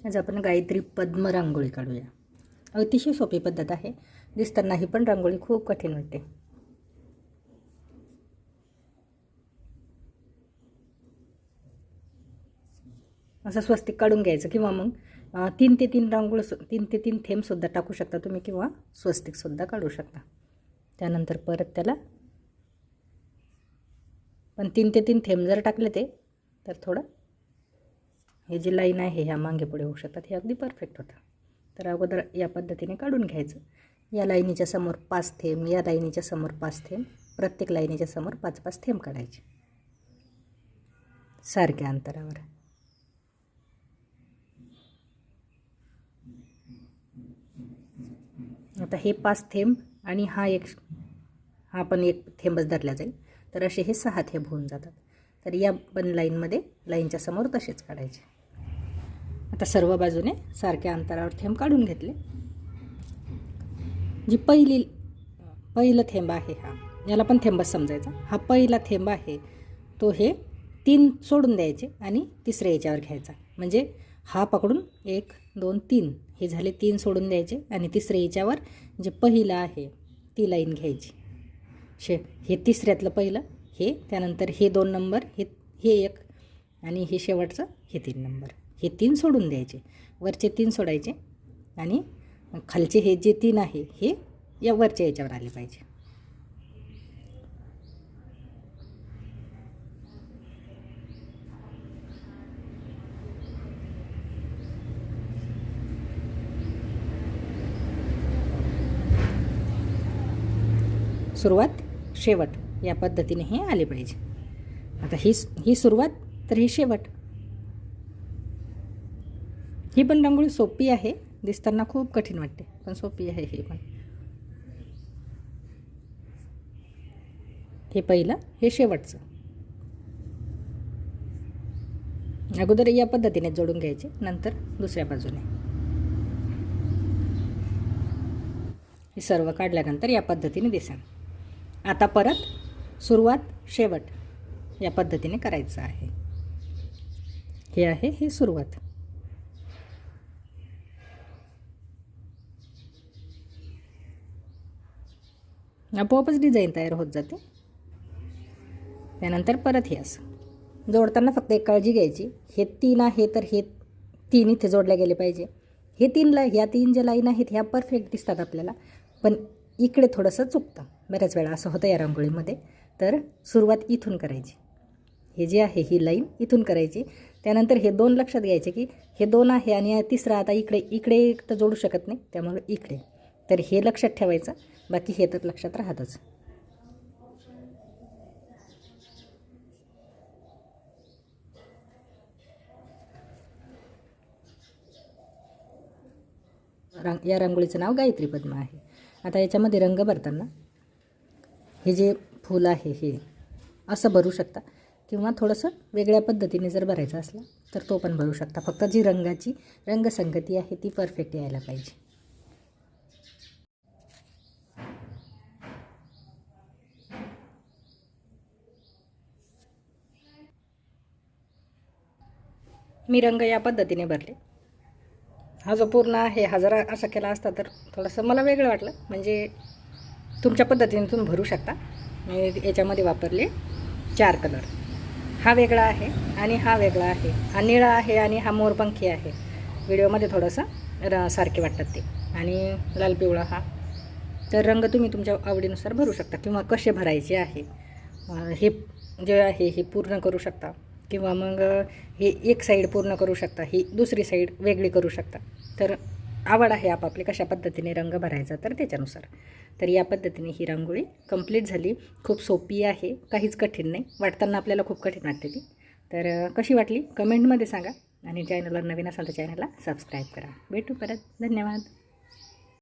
आज आपण गायत्री पद्म रांगोळी काढूया. अतिशय सोपी पद्धत आहे. दिसताना ही पण रांगोळी खूप कठीण वाटते. असं स्वस्तिक काढून घ्यायचं किंवा मग तीन ते तीन रांगोळ तीन ते तीन थेंबसुद्धा टाकू शकता तुम्ही किंवा स्वस्तिकसुद्धा काढू शकता. त्यानंतर परत त्याला पण तीन ते तीन थेंब जर टाकले ते तर थोडं हे जी लाईन आहे ह्या मागे पुढे होऊ शकतात. हे अगदी परफेक्ट होतं. तर अगोदर या पद्धतीने काढून घ्यायचं. या लाईनीच्या समोर पाच थेंब या लाईनीच्या समोर पाच थेंब प्रत्येक लाईनीच्या समोर पाच पाच थेंब काढायचे. सारख्या अंतरावर. आता हे पाच थेंब आणि हा एक हा पण एक थेंबच धरला जाईल. तर असे हे सहा थेंब होऊन जातात. तर या पण लाईनमध्ये लाईनच्या समोर तसेच काढायचे. आता सर्व बाजूने सारख्या अंतरावर थेंब काढून घेतले. जी पहिली पहिलं थेंब आहे हा याला पण थेंबच समजायचा. हा पहिला थेंब आहे तो हे तीन सोडून द्यायचे आणि तिसऱ्या याच्यावर घ्यायचा. म्हणजे हा पकडून एक दोन तीन हे झाले तीन सोडून द्यायचे आणि तिसऱ्या याच्यावर जे पहिलं आहे ती लाईन घ्यायची. शे हे तिसऱ्यातलं पहिलं हे त्यानंतर हे दोन नंबर हे हे एक आणि हे शेवटचं हे तीन नंबर. हे तीन सोडून द्यायचे. वरचे तीन सोडायचे आणि खालचे हे जे तीन आहे हे या वरच्या याच्यावर आले पाहिजे. सुरुवात शेवट या पद्धतीने हे आले पाहिजे. आता ही ही सुरुवात तर हे शेवट. ही पण रांगोळी सोपी आहे. दिसताना खूप कठीण वाटते पण सोपी आहे ही पण. हे पहिलं हे शेवटचं. अगोदर या पद्धतीने जोडून घ्यायचे नंतर दुसऱ्या बाजूने. हे सर्व काढल्यानंतर या पद्धतीने दिसेल आता परत सुरुवात शेवट या पद्धतीने करायचं आहे. हे आहे ही सुरुवात. आपोआपच डिझाईन तयार होत जाते. त्यानंतर परत हे असं. जोडताना फक्त एक काळजी घ्यायची. हे तीन आहे तर हे तीन इथे जोडले गेले पाहिजे. हे तीन ला ह्या तीन ज्या लाईन आहेत ह्या परफेक्ट दिसतात आपल्याला. पण इकडे थोडंसं चुकतं. बऱ्याच वेळा असं होतं या रांगोळीमध्ये. तर सुरुवात इथून करायची. हे जे आहे ही लाईन इथून करायची. त्यानंतर हे दोन लक्षात घ्यायचे की हे दोन आहे आणि तिसरा आता इकडे इकडे तर जोडू शकत नाही. त्यामुळे इकडे. तर हे लक्षात ठेवायचं. बाकी हे तर लक्षात राहतच. रांग या रांगोळीचं नाव गायत्री पद्म आहे. आता याच्यामध्ये रंग भरताना हे जे फूल आहे हे असं भरू शकता. किंवा थोडंसं वेगळ्या पद्धतीने जर भरायचं असलं तर तो पण भरू शकता. फक्त जी रंगाची रंगसंगती आहे ती परफेक्ट यायला पाहिजे. मी रंग या पद्धतीने भरले. हा जो पूर्ण आहे हा जरा असा केला असता तर थोडंसं मला वेगळं वाटलं. म्हणजे तुमच्या पद्धतीने तुम्ही भरू शकता. मी याच्यामध्ये वापरले चार कलर हा वेगळा आहे आणि हा वेगळा आहे. हा निळा आहे आणि हा मोरपंखी आहे. व्हिडिओमध्ये थोडंसं र सारखे वाटतात ते. आणि लाल पिवळा हा. तर रंग तुम्ही तुमच्या आवडीनुसार भरू शकता किंवा कसे भरायचे आहे. हे जे आहे हे पूर्ण करू शकता. किंवा मग हे एक साईड पूर्ण करू शकता ही दुसरी साईड वेगळी करू शकता. तर आवड आहे आपापली कशा पद्धतीने रंग भरायचा तर त्याच्यानुसार. तर या पद्धतीने ही रांगोळी कंप्लीट झाली. खूप सोपी आहे काहीच कठीण नाही. वाटताना आपल्याला खूप कठीण वाटते ती. तर कशी वाटली? कमेंटमध्ये सांगा. आणि चॅनलवर नवीन असाल तर चॅनलला सबस्क्राईब करा. भेटू परत. धन्यवाद.